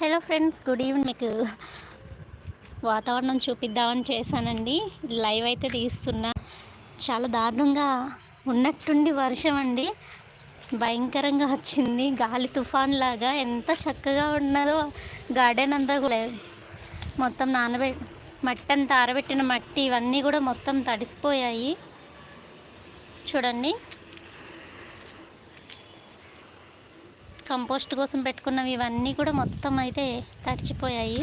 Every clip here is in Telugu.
Hello friends good evening. మీకు వాతావరణం చూపిద్దామని చేశానండి. లైవ్ అయితే తీస్తున్నా. చాలా దారుణంగా ఉన్నట్టుండి వర్షం అండి. భయంకరంగా వచ్చింది. గాలి తుఫాన్ లాగా ఎంత చక్కగా ఉన్నదో గార్డెన్ అంతా కూడా మొత్తం నానబె మట్టి అంతా ఆరబెట్టిన మట్టి ఇవన్నీ కూడా మొత్తం తడిసిపోయాయి. చూడండి. కంపోస్ట్ కోసం పెట్టుకున్నవి ఇవన్నీ కూడా మొత్తం అయితే తడిచిపోయాయి.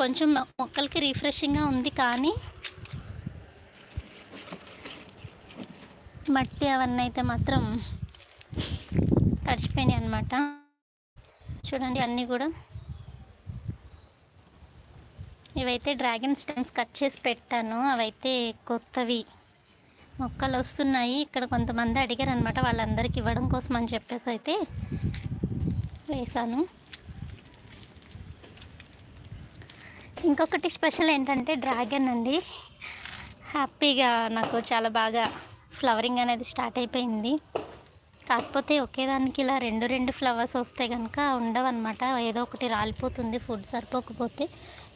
కొంచెం మొక్కలకి రిఫ్రెషింగ్గా ఉంది కానీ మట్టి అవన్నీ అయితే మాత్రం తడిచిపోయినాయి అన్నమాట. చూడండి అన్నీ కూడా. ఇవైతే డ్రాగన్ స్టెమ్స్ కట్ చేసి పెట్టాను. అవైతే కొత్తవి. మొక్కలు వస్తున్నాయి. ఇక్కడ కొంతమంది అడిగారు అనమాట వాళ్ళందరికీ ఇవ్వడం కోసం అని చెప్పేసి అయితే వేశాను. ఇంకొకటి స్పెషల్ ఏంటంటే డ్రాగన్ అండి. హ్యాపీగా నాకు చాలా బాగా ఫ్లవరింగ్ అనేది స్టార్ట్ అయిపోయింది. కాకపోతే ఒకేదానికి ఇలా రెండు రెండు ఫ్లవర్స్ వస్తే కనుక ఉండవన్నమాట. ఏదో ఒకటి రాలిపోతుంది ఫుడ్ సరిపోకపోతే.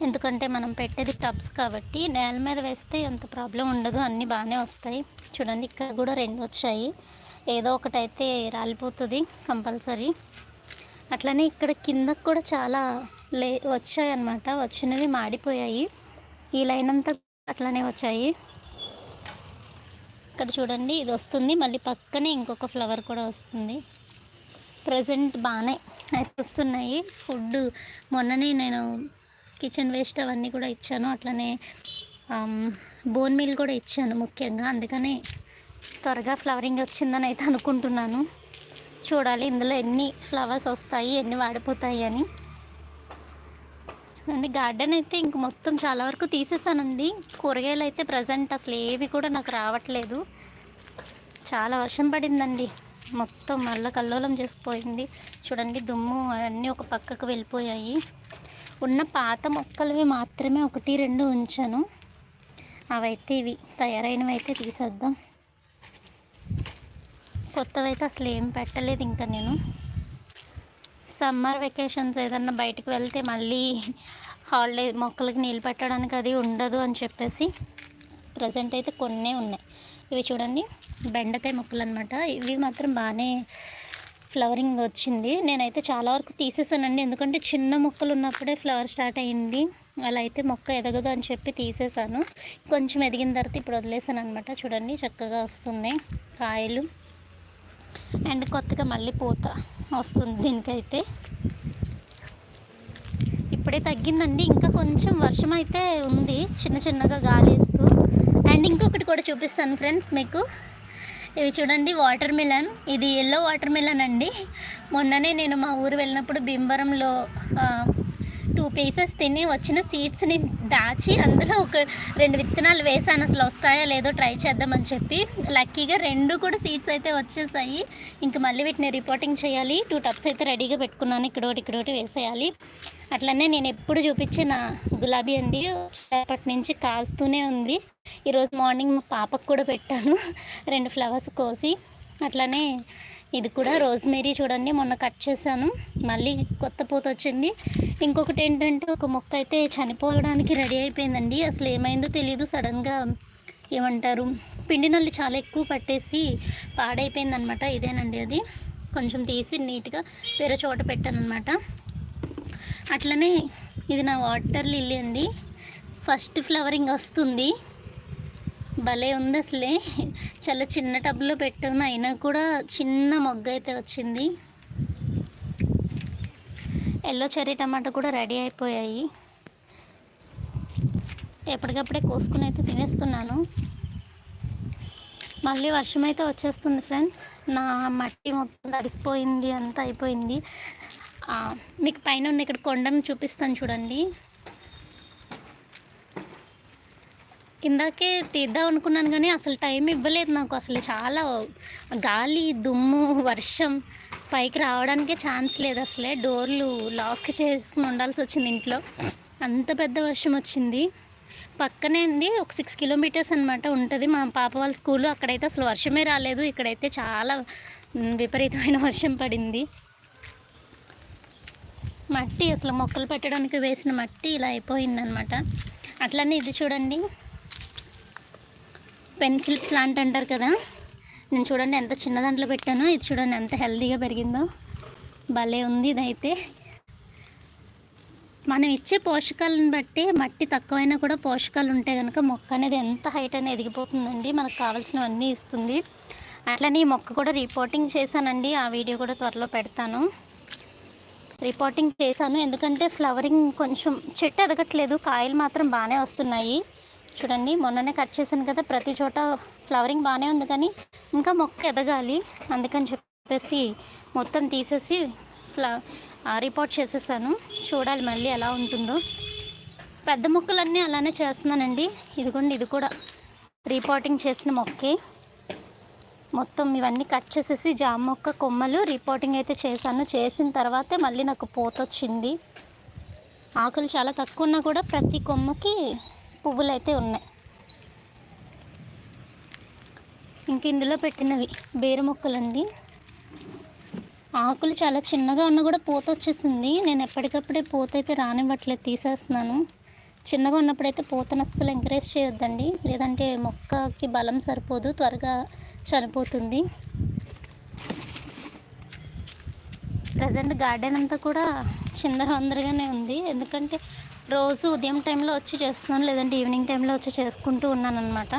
ఎందుకంటే మనం పెట్టేది టబ్స్ కాబట్టి నేల మీద వేస్తే అంత ప్రాబ్లం ఉండదు అన్నీ బాగానే వస్తాయి. చూడండి ఇక్కడ కూడా రెండు వచ్చాయి. ఏదో ఒకటి అయితే రాలిపోతుంది కంపల్సరీ. అట్లనే ఇక్కడ కిందకు కూడా చాలా లే వచ్చాయి అన్నమాట వచ్చినవి మాడిపోయాయి. ఈ లైన్ అంతా అట్లనే వచ్చాయి. ఇక్కడ చూడండి ఇది వస్తుంది. మళ్ళీ పక్కనే ఇంకొక ఫ్లవర్ కూడా వస్తుంది. ప్రజెంట్ బాగానే అయితే వస్తున్నాయి. ఫుడ్ మొన్ననే నేను కిచెన్ వేస్ట్ అవన్నీ కూడా ఇచ్చాను. అట్లనే బోన్ మీల్ కూడా ఇచ్చాను ముఖ్యంగా. అందుకనే త్వరగా ఫ్లవరింగ్ వచ్చిందని అయితే అనుకుంటున్నాను. చూడాలి ఇందులో ఎన్ని ఫ్లవర్స్ వస్తాయి ఎన్ని వాడిపోతాయి అని. అండి గార్డెన్ అయితే ఇంక మొత్తం చాలా వరకు తీసేసానండి. కూరగాయలు అయితే ప్రజెంట్ అసలు ఏవి కూడా నాకు రావట్లేదు. చాలా వర్షం పడిందండి. మొత్తం మళ్ళీ కల్లోలం చేసిపోయింది. చూడండి దుమ్ము అన్నీ ఒక పక్కకు వెళ్ళిపోయాయి. ఉన్న పాత మొక్కలవి మాత్రమే ఒకటి రెండు ఉంచాను. అవైతే ఇవి. తయారైనవి అయితే తీసేద్దాం. కొత్తవి అయితే అసలు ఏం పెట్టలేదు ఇంకా నేను. సమ్మర్ వెకేషన్స్ ఏదన్నా బయటకు వెళ్తే మళ్ళీ హాలిడే మొక్కలకి నీళ్ళు పెట్టడానికి అది ఉండదు అని చెప్పేసి ప్రజెంట్ అయితే కొన్నే ఉన్నాయి. ఇవి చూడండి బెండకాయ మొక్కలు అనమాట ఇవి మాత్రం బాగానే ఫ్లవరింగ్ వచ్చింది. నేనైతే చాలా వరకు తీసేసానండి. ఎందుకంటే చిన్న మొక్కలు ఉన్నప్పుడే ఫ్లవర్ స్టార్ట్ అయింది అలా అయితే మొక్క ఎదగదు అని చెప్పి తీసేసాను. కొంచెం ఎదిగిన తర్వాత ఇప్పుడు వదిలేసాను అనమాట చూడండి చక్కగా వస్తున్నాయి కాయలు. అండ్ కొత్తగా మళ్ళీ పూత వస్తుంది దీనికైతే. ఇప్పుడే తగ్గిందండి. ఇంకా కొంచెం వర్షం అయితే ఉంది. చిన్న చిన్నగా గాలిస్తూ. అండ్ ఇంకొకటి కూడా చూపిస్తాను ఫ్రెండ్స్ మీకు. ఇవి చూడండి వాటర్ మిలన్. ఇది ఎల్లో వాటర్ మిలన్ అండి. మొన్ననే నేను మా ఊరు వెళ్ళినప్పుడు భీమవరంలో టూ పీసెస్ తిని వచ్చిన సీడ్స్ని దాచి అందులో ఒక రెండు విత్తనాలు వేసాను. అసలు వస్తాయో లేదో ట్రై చేద్దామని చెప్పి లక్కీగా రెండు కూడా సీడ్స్ అయితే వచ్చేసాయి. ఇంక మళ్ళీ వీటిని రిపోర్టింగ్ చేయాలి. టూ టబ్స్ అయితే రెడీగా పెట్టుకున్నాను. ఇక్కడ ఒకటి ఇక్కడ ఒకటి వేసేయాలి. అట్లనే నేను ఎప్పుడు చూపించిన గులాబీ అండి. అప్పటి నుంచి కాస్తూనే ఉంది. ఈరోజు మార్నింగ్ మా పాపకు కూడా పెట్టాను. రెండు ఫ్లవర్స్ కోసి. అట్లనే ఇది కూడా రోజ్మేరీ చూడండి మొన్న కట్ చేశాను. మళ్ళీ కొత్త పూత వచ్చింది. ఇంకొకటి ఏంటంటే ఒక మొక్క అయితే చనిపోవడానికి రెడీ అయిపోయిందండి. అసలు ఏమైందో తెలియదు సడన్గా ఏమంటారు? పిండి నల్లి చాలా ఎక్కువ పట్టేసి పాడైపోయిందనమాట. ఇదేనండి అది. కొంచెం తీసి నీట్గా వేరే చోట పెట్టాను అనమాట అట్లనే ఇది నా వాటర్ లిల్లీ అండి. ఫస్ట్ ఫ్లవరింగ్ వస్తుంది. భలే ఉంది అసలే. చాలా చిన్న టబ్లో పెట్టాను అయినా కూడా చిన్న మొగ్గ అయితే వచ్చింది. ఎల్లో చెర్రీ టమాటా కూడా రెడీ అయిపోయాయి. ఎప్పటికప్పుడే కోసుకుని అయితే తినేస్తున్నాను. మళ్ళీ వర్షం అయితే వచ్చేస్తుంది ఫ్రెండ్స్. నా మట్టి మొత్తం తడిసిపోయింది అంతా అయిపోయింది. మీకు పైన ఉన్న ఇక్కడ కొండను చూపిస్తాను చూడండి. ఇందాకే తీద్దాం అనుకున్నాను కానీ అసలు టైం ఇవ్వలేదు నాకు. అసలు చాలా గాలి దుమ్ము వర్షం పైకి రావడానికే ఛాన్స్ లేదు అసలే. డోర్లు లాక్ చేసుకుని ఉండాల్సి వచ్చింది ఇంట్లో. అంత పెద్ద వర్షం వచ్చింది. పక్కనే అండి ఒక సిక్స్ కిలోమీటర్స్ అనమాట ఉంటుంది మా పాప వాళ్ళ స్కూల్ అక్కడైతే అసలు వర్షమే రాలేదు. ఇక్కడైతే చాలా విపరీతమైన వర్షం పడింది. మట్టి అసలు మొక్కలు పెట్టడానికి వేసిన మట్టి ఇలా అయిపోయిందనమాట అట్లనే ఇది చూడండి. పెన్సిల్ ప్లాంట్ అంటారు కదా. నేను చూడండి ఎంత చిన్న దాంట్లో పెట్టానో ఇది చూడండి ఎంత హెల్తీగా పెరిగిందో. భలే ఉంది ఇదైతే. మనం ఇచ్చే పోషకాలను బట్టి మట్టి తక్కువైనా కూడా పోషకాలు ఉంటే కనుక మొక్క అనేది ఎంత హైట్ అనేది ఎదిగిపోతుందండి మనకు కావాల్సినవన్నీ ఇస్తుంది. అట్లనే ఈ మొక్క కూడా రిపోర్టింగ్ చేశానండి ఆ వీడియో కూడా త్వరలో పెడతాను. రిపోర్టింగ్ చేశాను ఎందుకంటే ఫ్లవరింగ్ కొంచెం చెట్టు ఎదగట్లేదు కాయలు మాత్రం బాగానే వస్తున్నాయి. చూడండి మొన్ననే కట్ చేశాను కదా ప్రతి చోట ఫ్లవరింగ్ బాగానే ఉంది కానీ ఇంకా మొక్క ఎదగాలి. అందుకని చెప్పేసి మొత్తం తీసేసి ఫ్ల రిపోర్ట్ చేసేసాను. చూడాలి మళ్ళీ ఎలా ఉంటుందో. పెద్ద మొక్కలన్నీ అలానే చేస్తున్నానండి. ఇదిగోండి ఇది కూడా రిపోర్టింగ్ చేసిన మొక్కే. మొత్తం ఇవన్నీ కట్ చేసేసి జామ మొక్క కొమ్మలు రిపోర్టింగ్ అయితే చేశాను. చేసిన తర్వాతే మళ్ళీ నాకు పూత వచ్చింది ఆకులు చాలా తక్కువ ఉన్నా కూడా ప్రతి కొమ్మకి పువ్వులు అయితే ఉన్నాయి. ఇంక ఇందులో పెట్టినవి బేరు మొక్కలండి. ఆకులు చాలా చిన్నగా ఉన్నా కూడా పూత వచ్చేసింది. నేను ఎప్పటికప్పుడే పూత అయితే రానివ్వట్లేదు తీసేస్తున్నాను. చిన్నగా ఉన్నప్పుడైతే పూతను అస్సలు ఎంకరేజ్ చేయొద్దండి. లేదంటే మొక్కకి బలం సరిపోదు త్వరగా చనిపోతుంది. ప్రజెంట్ గార్డెన్ అంతా కూడా చిందరవందరగానే ఉంది. ఎందుకంటే రోజు ఉదయం టైంలో వచ్చి చేస్తున్నాను లేదంటే ఈవినింగ్ టైంలో వచ్చి చేసుకుంటూ ఉన్నాను అనమాట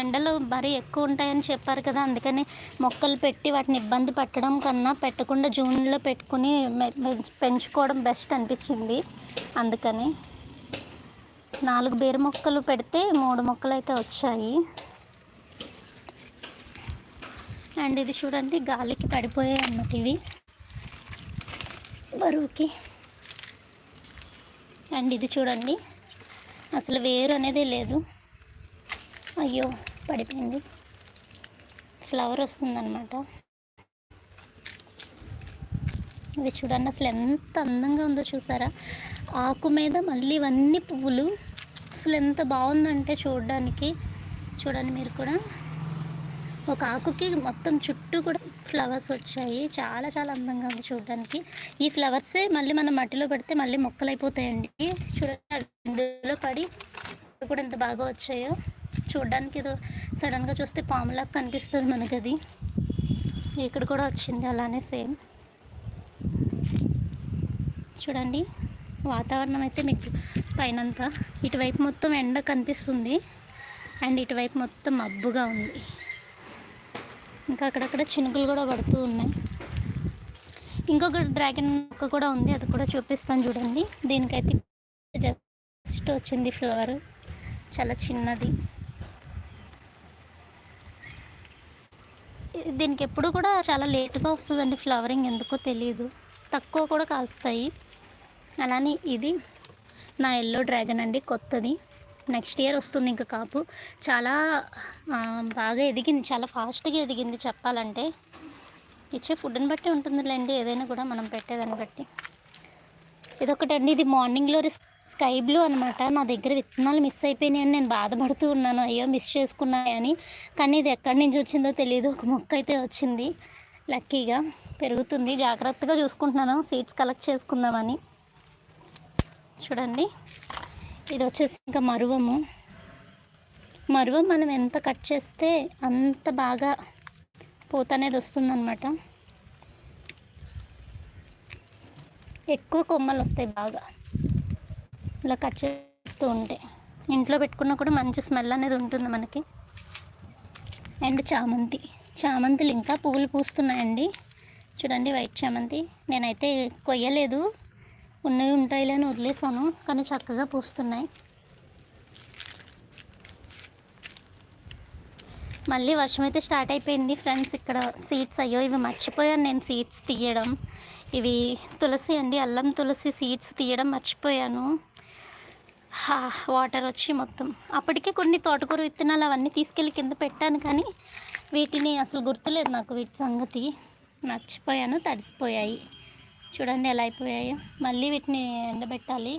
ఎండలు మరీ ఎక్కువ ఉంటాయని చెప్పారు కదా అందుకని మొక్కలు పెట్టి వాటిని ఇబ్బంది పెట్టడం కన్నా పెట్టకుండా జూన్లో పెట్టుకుని పెంచుకోవడం బెస్ట్ అనిపించింది. అందుకని నాలుగు బీర మొక్కలు పెడితే మూడు మొక్కలు అయితే వచ్చాయి. అండ్ ఇది చూడండి గాలికి పడిపోయాయి అన్నమాట ఇవి. బరువుకి. అండ్ ఇది చూడండి. అసలు వేరు అనేది లేదు. అయ్యో పడిపోయింది. ఫ్లవర్ వస్తుందన్నమాట. ఇవి చూడండి అసలు ఎంత అందంగా ఉందో చూసారా? ఆకు మీద మళ్ళీ ఇవన్నీ పువ్వులు. అసలు ఎంత బాగుందంటే చూడడానికి. చూడండి మీరు కూడా. ఒక ఆకుకి మొత్తం చుట్టూ కూడా ఫ్లవర్స్ వచ్చాయి. చాలా చాలా అందంగా ఉంది చూడడానికి. ఈ ఫ్లవర్సే మళ్ళీ మనం మట్టిలో పెడితే మళ్ళీ మొక్కలు అయిపోతాయండి చూడండి ఇందులో పడి కూడా ఎంత బాగా వచ్చాయో. చూడడానికి ఏదో సడన్గా చూస్తే పాములాగా కనిపిస్తుంది మనకి అది ఇక్కడ కూడా వచ్చింది అలానే సేమ్. చూడండి వాతావరణం అయితే మీకు పైనంతా. ఇటువైపు మొత్తం ఎండ కనిపిస్తుంది. అండ్ ఇటువైపు మొత్తం మబ్బుగా ఉంది. ఇంకా అక్కడక్కడ చినుకులు కూడా పడుతూ ఉన్నాయి. ఇంకొక డ్రాగన్ మొక్క కూడా ఉంది అది కూడా చూపిస్తాను చూడండి. దీనికైతే జస్ట్ వచ్చింది ఫ్లవర్ చాలా చిన్నది. దీనికి ఎప్పుడు కూడా చాలా లేట్గా వస్తుందండి ఫ్లవరింగ్ ఎందుకో తెలియదు తక్కువ కూడా కాస్తాయి. అలానే ఇది నా ఎల్లో డ్రాగన్ అండి కొత్తది. నెక్స్ట్ ఇయర్ వస్తుంది ఇంకా కాపు. చాలా బాగా ఎదిగింది చాలా ఫాస్ట్గా ఎదిగింది చెప్పాలంటే. ఇచ్చే ఫుడ్ని బట్టి ఉంటుందిలేండి ఏదైనా కూడా మనం పెట్టేదాన్ని బట్టి. ఇదొకటండి ఇది మార్నింగ్లో స్కై బ్లూ అనమాట నా దగ్గర విత్తనాలు మిస్ అయిపోయినాయని అని నేను బాధపడుతూ ఉన్నాను. అయ్యో మిస్ చేసుకున్నాయని కానీ ఇది ఎక్కడి నుంచి వచ్చిందో తెలియదు ఒక మొక్క అయితే వచ్చింది. లక్కీగా పెరుగుతుంది. జాగ్రత్తగా చూసుకుంటున్నాను సీడ్స్ కలెక్ట్ చేసుకుందామని. చూడండి. ఇది వచ్చేసి ఇంకా మరువము. మరువం మనం ఎంత కట్ చేస్తే అంత బాగా పూత అనేది వస్తుందన్నమాట. ఎక్కువ కొమ్మలు వస్తాయి బాగా. ఇలా కట్ చేస్తూ ఉంటే. ఇంట్లో పెట్టుకున్నా కూడా మంచి స్మెల్ అనేది ఉంటుంది మనకి. అండ్ చామంతి. చామంతులు ఇంకా పువ్వులు పూస్తున్నాయండి. చూడండి వైట్ చామంతి. నేనైతే కొయ్యలేదు. ఉన్నవి ఉంటాయిలే అని వదిలేసాను కానీ చక్కగా పూస్తున్నాయి. మళ్ళీ వర్షం అయితే స్టార్ట్ అయిపోయింది ఫ్రెండ్స్ ఇక్కడ సీడ్స్ అయ్యో ఇవి మర్చిపోయాను నేను సీడ్స్ తీయడం. ఇవి తులసి అండి అల్లం తులసి సీడ్స్ తీయడం మర్చిపోయాను. వాటర్ వచ్చి మొత్తం. అప్పటికే కొన్ని తోటకూర విత్తనాలు అవన్నీ తీసుకెళ్ళి కింద పెట్టాను కానీ వీటిని అసలు గుర్తులేదు నాకు వీటి సంగతి. మర్చిపోయాను తడిసిపోయాయి. చూడండి ఎలా అయిపోయాయో. మళ్ళీ వీటిని ఎండబెట్టాలి.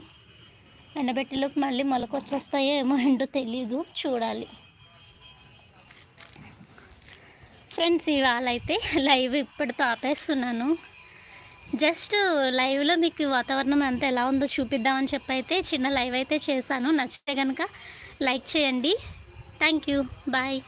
ఎండబెట్టేలోకి మళ్ళీ మొలక వచ్చేస్తాయో ఏమో ఏంటో తెలియదు చూడాలి. ఫ్రెండ్స్ ఇవాళ అయితే లైవ్ ఇప్పటితో ఆపేస్తున్నాను. జస్ట్ లైవ్లో మీకు వాతావరణం అంతా ఎలా ఉందో చూపిద్దామని చెప్పి అయితే చిన్న లైవ్ అయితే చేశాను. నచ్చితే కనుక లైక్ చేయండి. Thank you. బాయ్.